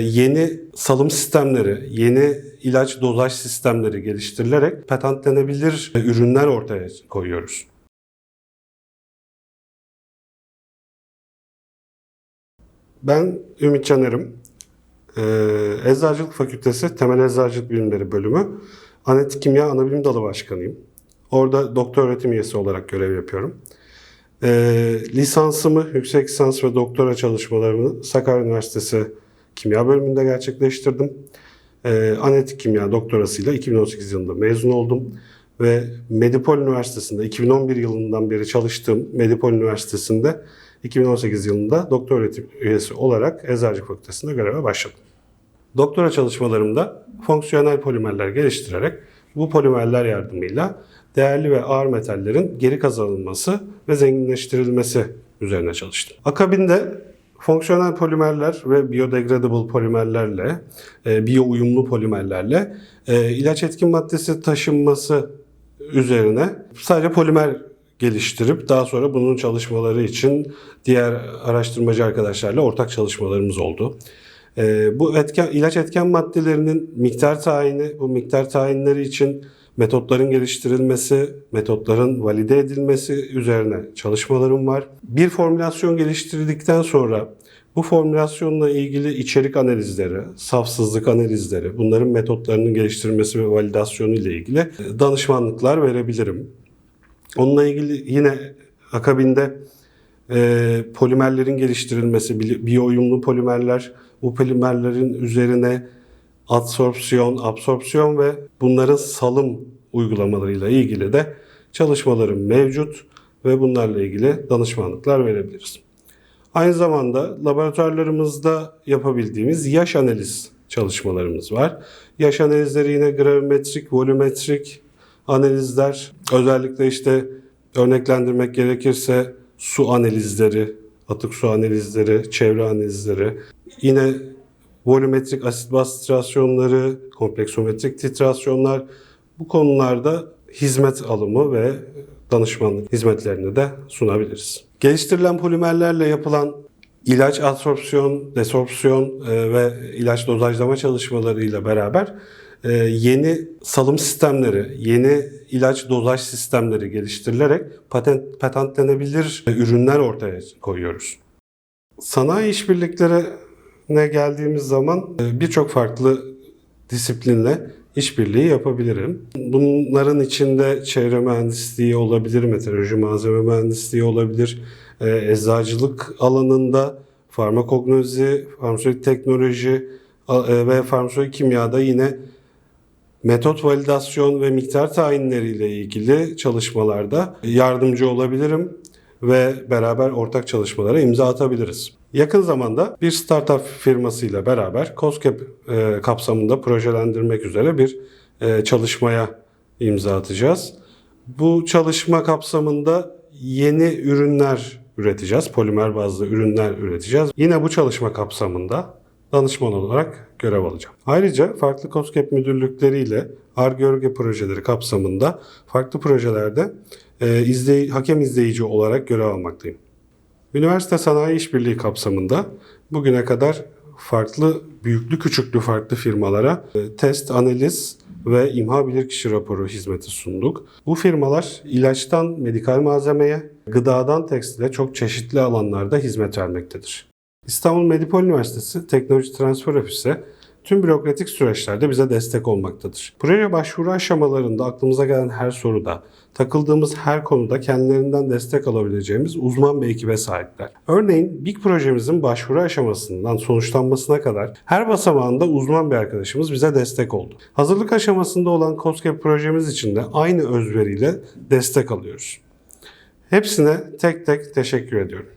yeni salım sistemleri, yeni ilaç dozaj sistemleri geliştirilerek patentlenebilir ürünler ortaya koyuyoruz. Ben Ümit Caner'im. Ee, Eczacılık Fakültesi Temel Eczacılık Bilimleri Bölümü Analitik Kimya Anabilim Dalı Başkanıyım. Orada doktor öğretim üyesi olarak görev yapıyorum. Ee, lisansımı, yüksek lisans ve doktora çalışmalarımı Sakarya Üniversitesi Kimya Bölümünde gerçekleştirdim. Ee, analitik kimya doktorasıyla 2018 yılında mezun oldum. Ve Medipol Üniversitesi'nde 2011 yılından beri çalıştığım Medipol Üniversitesi'nde 2018 yılında doktor öğretim üyesi olarak Eczacılık Fakültesi'nde göreve başladım. Doktora çalışmalarımda fonksiyonel polimerler geliştirerek bu polimerler yardımıyla değerli ve ağır metallerin geri kazanılması ve zenginleştirilmesi üzerine çalıştım. Akabinde fonksiyonel polimerler ve biodegradable polimerlerle, e, biyo uyumlu polimerlerle e, ilaç etkin maddesi taşınması üzerine sadece polimer geliştirip daha sonra bunun çalışmaları için diğer araştırmacı arkadaşlarla ortak çalışmalarımız oldu. Ee, bu etken, ilaç etken maddelerinin miktar tayini, bu miktar tayinleri için metotların geliştirilmesi, metotların valide edilmesi üzerine çalışmalarım var. Bir formülasyon geliştirdikten sonra bu formülasyonla ilgili içerik analizleri, safsızlık analizleri, bunların metotlarının geliştirilmesi ve validasyonu ile ilgili danışmanlıklar verebilirim. Onunla ilgili yine akabinde e, polimerlerin geliştirilmesi, bi- biyo uyumlu polimerler, bu polimerlerin üzerine adsorpsiyon, absorpsiyon ve bunların salım uygulamalarıyla ilgili de çalışmalarım mevcut ve bunlarla ilgili danışmanlıklar verebiliriz. Aynı zamanda laboratuvarlarımızda yapabildiğimiz yaş analiz çalışmalarımız var. Yaş analizleri yine gravimetrik, volümetrik analizler, özellikle işte örneklendirmek gerekirse su analizleri, atık su analizleri, çevre analizleri, yine volümetrik asit baz titrasyonları, kompleksometrik titrasyonlar bu konularda hizmet alımı ve danışmanlık hizmetlerini de sunabiliriz. Geliştirilen polimerlerle yapılan ilaç adsorpsiyon, desorpsiyon e, ve ilaç dozajlama çalışmalarıyla beraber e, yeni salım sistemleri, yeni ilaç dozaj sistemleri geliştirilerek patent, patentlenebilir ürünler ortaya koyuyoruz. Sanayi işbirliklerine geldiğimiz zaman e, birçok farklı disiplinle işbirliği yapabilirim. Bunların içinde çevre mühendisliği olabilir, meteoroloji malzeme mühendisliği olabilir, e, eczacılık alanında farmakognozi, farmasötik teknoloji e, ve farmasötik kimyada yine metot validasyon ve miktar tayinleriyle ilgili çalışmalarda yardımcı olabilirim ve beraber ortak çalışmalara imza atabiliriz. Yakın zamanda bir startup firmasıyla beraber COSGAP e, kapsamında projelendirmek üzere bir e, çalışmaya imza atacağız. Bu çalışma kapsamında yeni ürünler üreteceğiz. Polimer bazlı ürünler üreteceğiz. Yine bu çalışma kapsamında danışman olarak görev alacağım. Ayrıca farklı COSGAP müdürlükleriyle ARGE projeleri kapsamında farklı projelerde e, izley hakem izleyici olarak görev almaktayım. Üniversite sanayi işbirliği kapsamında bugüne kadar farklı büyüklü küçüklü farklı firmalara e, test, analiz ve imha bilirkişi raporu hizmeti sunduk. Bu firmalar ilaçtan medikal malzemeye, gıdadan tekstile çok çeşitli alanlarda hizmet vermektedir. İstanbul Medipol Üniversitesi Teknoloji Transfer Ofisi tüm bürokratik süreçlerde bize destek olmaktadır. Proje başvuru aşamalarında aklımıza gelen her soruda, takıldığımız her konuda kendilerinden destek alabileceğimiz uzman bir ekibe sahipler. Örneğin BİK projemizin başvuru aşamasından sonuçlanmasına kadar her basamağında uzman bir arkadaşımız bize destek oldu. Hazırlık aşamasında olan COSGAP projemiz için de aynı özveriyle destek alıyoruz. Hepsine tek tek teşekkür ediyorum.